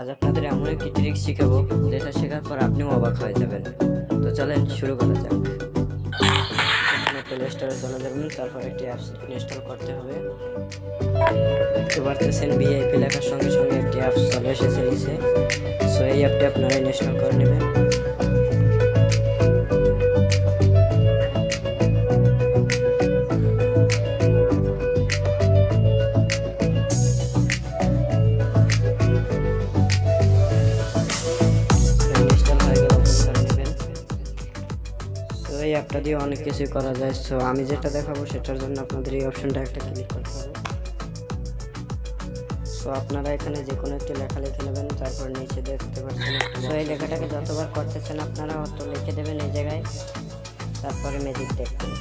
আজ আপনাদের এমন একটি ট্রিক শেখাবো, যেটা শেখার পর আপনিও অবাক হয়ে যাবেন। তো চলেন শুরু করা যাক। প্লে স্টোরে চলে যাবেন, তারপর একটি অ্যাপস ইনস্টল করতে হবে। দেখতে পারতেছেন ভিআইপি লেখার সঙ্গে সঙ্গে একটি অ্যাপস চলে এসেছে। সো এই অ্যাপটি আপনারা ইনস্টল করে নেবেন। এই অ্যাপটা দিয়ে অনেক কিছুই করা যায়। সো আমি যেটা দেখাবো সেটার জন্য আপনাদের এই অপশনটা একটা ক্লিক করতে হবে। সো আপনারা এখানে যে কোনো একটি লেখা লিখে নেবেন, তারপর নিচে দেখতে পাচ্ছেন সো এই লেখাটাকে যতবার করতেছেন আপনারা অত লিখে দেবেন এই জায়গায়। তারপরে ম্যাজিক দেখবেন।